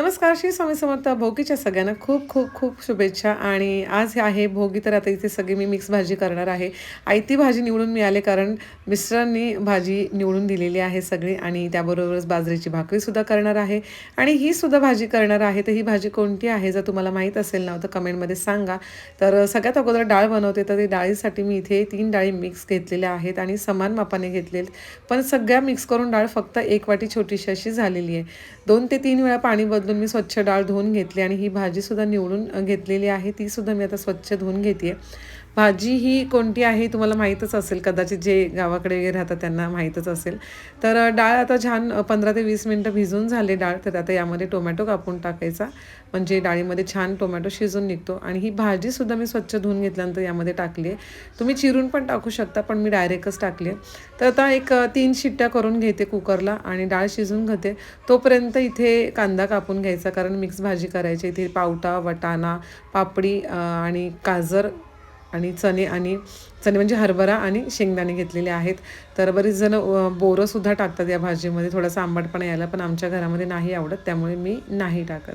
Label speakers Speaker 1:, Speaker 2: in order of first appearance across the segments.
Speaker 1: नमस्कार श्री स्वामी समर्थ. भोगीच्या सगळ्यांना खूप खूप खूप शुभेच्छा. आणि आज आहे भोगी तर आता इथे सगळी मी मिक्स भाजी करणार आहे. आयती भाजी निवडून मिळाले कारण मिस्टरांनी भाजी निवडून दिलेली आहे सगळी. आणि त्याबरोबरच बाजरीची भाकरीसुद्धा करणार आहे. आणि ही सुद्धा भाजी करणार आहे. तर ही भाजी कोणती आहे जर तुम्हाला माहीत असेल ना तर कमेंटमध्ये सांगा. तर सगळ्यात अगोदर डाळ बनवते तर ते डाळीसाठी मी इथे तीन डाळी मिक्स घेतलेल्या आहेत आणि समान मापाने घेतलेत पण सगळ्या मिक्स करून डाळ फक्त एक वाटी छोटीशी अशी झालेली आहे. दोन ते तीन वेळा पाणी बदलून मी स्वच्छ डाळ धुवून घेतली आणि ही भाजीसुद्धा निवडून घेतलेली आहे. तीसुद्धा मी आता स्वच्छ धुवून घेते आहे भाजी ही कोणती आहे तुम्हाला माहीतच असेल कदाचित जे गावाकडे वगैरे राहतात त्यांना माहीतच असेल. तर डाळ आता छान पंधरा ते वीस मिनटं भिजून झाले डाळ तर आता यामध्ये टोमॅटो कापून टाकायचा. म्हणजे डाळीमध्ये छान टोमॅटो शिजून निघतो आणि ही भाजीसुद्धा मी स्वच्छ धुवून घेतल्यानंतर यामध्ये टाकली आहे. तुम्ही चिरून पण टाकू शकता पण मी डायरेक्टच टाकली आहे. तर आता एक तीन शिट्ट्या करून घेते कुकरला आणि डाळ शिजून घेते. तोपर्यंत इथे कांदा कापून घ्यायचा कारण मिक्स भाजी करायची इथे पावटा वटाणा पापडी आणि गाजर आणि चणे आणि चणे म्हणजे हरभरा आणि शेंगदाणे घेतलेले आहेत. तर बरीच जणं बोरंसुद्धा टाकतात या भाजीमध्ये. थोडासा आंबटपणा यायला पण आमच्या घरामध्ये नाही आवडत त्यामुळे मी नाही टाकत.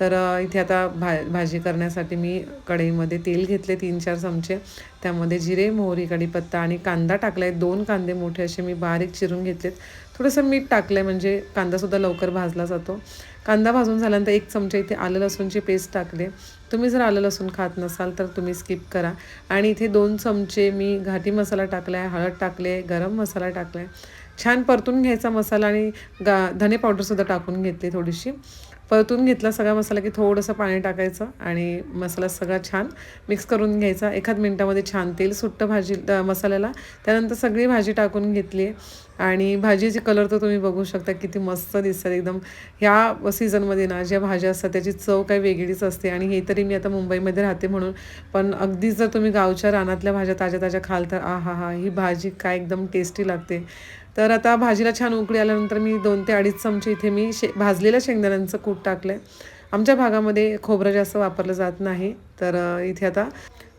Speaker 1: तर इथे आता भा भाजी करण्यासाठी मी कढईमध्ये तेल घेतले तीन चार चमचे. त्यामध्ये जिरे मोहरी कढीपत्ता आणि कांदा टाकला आहे. दोन कांदे मोठे असे मी बारीक चिरून घेतलेत. थोडंसं मीठ टाकलं आहे म्हणजे कांदासुद्धा लवकर भाजला जातो. कांदा भाजून झाल्यानंतर एक चमचा इथे आलं लसूणची पेस्ट टाकले. तुम्ही जर आलं लसूण खात नसाल तर तुम्ही स्किप करा. आणि इथे दोन चमचे मी घाटी मसाला टाकला आहे हळद टाकले गरम मसाला टाकला आहे छान परतून घ्यायचा मसाला आणि गा धने पावडरसुद्धा टाकून घेतली थोडीशी. परतून घेतला सगळा मसाला की थोडंसं पाणी टाकायचं आणि मसाला सगळा छान मिक्स करून घ्यायचा. एखाद मिनटामध्ये छान तेल सुट्टं भाजी मसाल्याला. त्यानंतर सगळी भाजी टाकून घेतली. आहे आणि भाजीचे कलर तर तुम्ही बघू शकता किती मस्त दिसतात एकदम. ह्या सीझनमध्ये ना ज्या भाज्या असतात त्याची चव काही वेगळीच असते. आणि हे तरी मी आता मुंबईमध्ये राहते म्हणून. पण अगदीच जर तुम्ही गावच्या रानातल्या भाज्या ताज्या ताज्या खाल तर आ हा हा ही भाजी काय एकदम टेस्टी लागते. तर आता भाजीला छान उकळी आल्यानंतर मी दोन ते अडीच चमचे इथे मी शे भाजलेल्या शेंगदाण्यांचं कूट टाकलं आहे आमच्या भागामध्ये खोबरं जास्त वापरलं जात नाही. तर इथे आता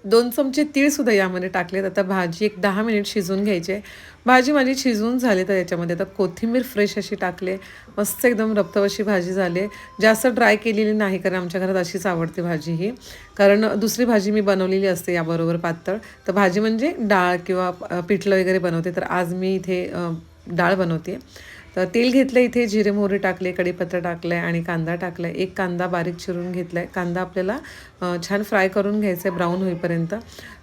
Speaker 1: दोन चमचे तीळसुद्धा यामध्ये टाकलेत. आता भाजी एक दहा मिनिट शिजवून आहे. भाजी माझी शिजवून झाली तर याच्यामध्ये आता कोथिंबीर फ्रेश अशी टाकले. मस्त एकदम रप्तव भाजी झाली. जास्त ड्राय केलेली नाही कारण आमच्या घरात अशीच आवडते भाजी ही. कारण दुसरी भाजी मी बनवलेली असते याबरोबर पातळ. तर भाजी म्हणजे डाळ किंवा पिठलं वगैरे बनवते. तर आज मी इथे डाळ बनवते. तर तेल घेतलं इथे जिरे मोहरी टाकले कढीपत्ता टाकलं आहे आणि कांदा टाकला आहे एक कांदा बारीक चिरून घेतला आहे कांदा आपल्याला छान फ्राय करून घ्यायचा आहे ब्राऊन होईपर्यंत.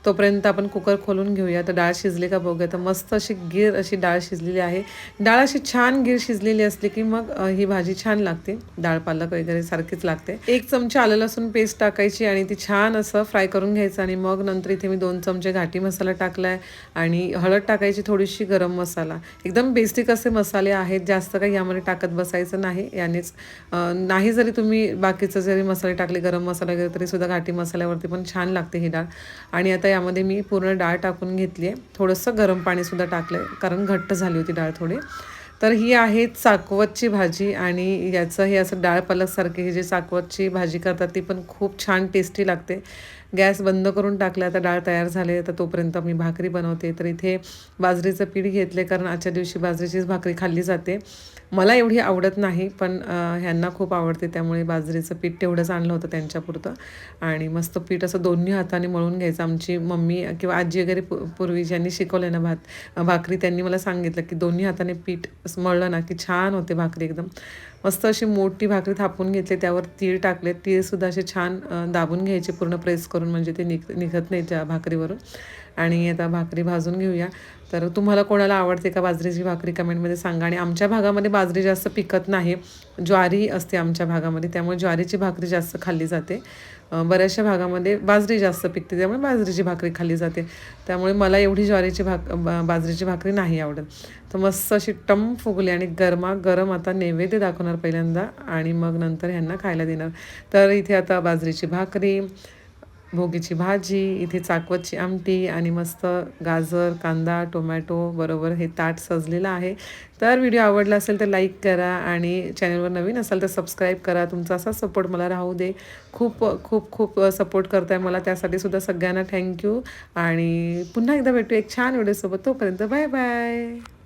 Speaker 1: तोपर्यंत आपण कुकर खोलून घेऊया. तर डाळ शिजली का बघूया. तर मस्त अशी गिर अशी डाळ शिजलेली आहे. डाळ अशी छान गिर शिजलेली असली की मग ही भाजी छान लागते. डाळ पालक वगैरे सारखीच लागते. एक चमचा आलं लसूण पेस्ट टाकायची आणि ती छान असं फ्राय करून घ्यायचं आणि मग नंतर इथे मी दोन चमचे घाटी मसाला टाकला आहे आणि हळद टाकायची थोडीशी गरम मसाला. एकदम बेसिक असे मसाले आहेत. जास्त काही यामध्ये टाकत बसायचं नाही. यानेच नाही जरी तुम्ही बाकीचं जरी मसाले टाकले गरम मसाला वगैरे तरी सुद्धा घाटी मसाल्यावरती पण छान लागते ही डाळ. आणि आता यामध्ये मी पूर्ण डाळ टाकून घेतली आहे. थोडंसं गरम पाणीसुद्धा टाकलं आहे कारण घट्ट झाली होती डाळ थोडी. तर ही आहे चाकवतची भाजी आणि याचं हे असं डाळ पालकसारखी ही जी चाकवतची भाजी करतात ती पण खूप छान टेस्टी लागते. गॅस बंद करून टाकला आता डाळ तयार झाले तर तोपर्यंत मी भाकरी बनवते. तर इथे बाजरीचं पीठ घेतले कारण आजच्या दिवशी बाजरीचीच भाकरी खाल्ली जाते. मला एवढी आवडत नाही पण ह्यांना खूप आवडते त्यामुळे बाजरीचं पीठ तेवढंच आणलं होतं त्यांच्यापुरतं. आणि मस्त पीठ असं दोन्ही हाताने मळून घ्यायचं. आमची मम्मी किंवा आजी वगैरे पूर्वी ज्यांनी शिकवलं ना भात भाकरी त्यांनी मला सांगितलं की दोन्ही हाताने पीठ मळलं ना की छान होते भाकरी एकदम. मस्त अशी मोठी भाकरी थापून घेतली त्यावर तीळ टाकले. तीळसुद्धा असे छान दाबून घ्यायचे पूर्ण प्रेस करून म्हणजे ते निघ निघत नाही त्या भाकरीवरून. आणि आता भाकरी भाजून घेऊया. तर तुम्हाला कोणाला आवडते का बाजरीची भाकरी कमेंटमध्ये सांगा. आणि आमच्या भागामध्ये बाजरी जास्त पिकत नाही. ज्वारी असते आमच्या भागामध्ये त्यामुळे ज्वारीची भाकरी जास्त खाल्ली जाते. बऱ्याचशा भागामध्ये बाजरी जास्त पिकते त्यामुळे बाजरीची भाकरी खाल्ली जाते. त्यामुळे मला एवढी ज्वारीची भाक बाजरीची भाकरी नाही आवडत. तर मस्त अशी टम फुगली आणि गरमा गरम आता नैवेद्य दाखवणार पहिल्यांदा आणि मग नंतर ह्यांना खायला देणार. तर इथे आता बाजरीची भाकरी भोगीची भाजी इथे चाकवतची आमटी आणि मस्त गाजर कांदा टोमॅटो बरोबर हे ताट सजलेलं आहे. तर व्हिडिओ आवडला असेल तर लाईक करा आणि चॅनलवर नवीन असाल तर सबस्क्राईब करा. तुमचा असा सपोर्ट मला राहू दे. खूप खूप खूप सपोर्ट करताय मला. त्यासाठी सुद्धा सगळ्यांना थँक्यू. आणि पुन्हा एकदा भेटू एक छान व्हिडिओसोबत. तोपर्यंत बाय बाय.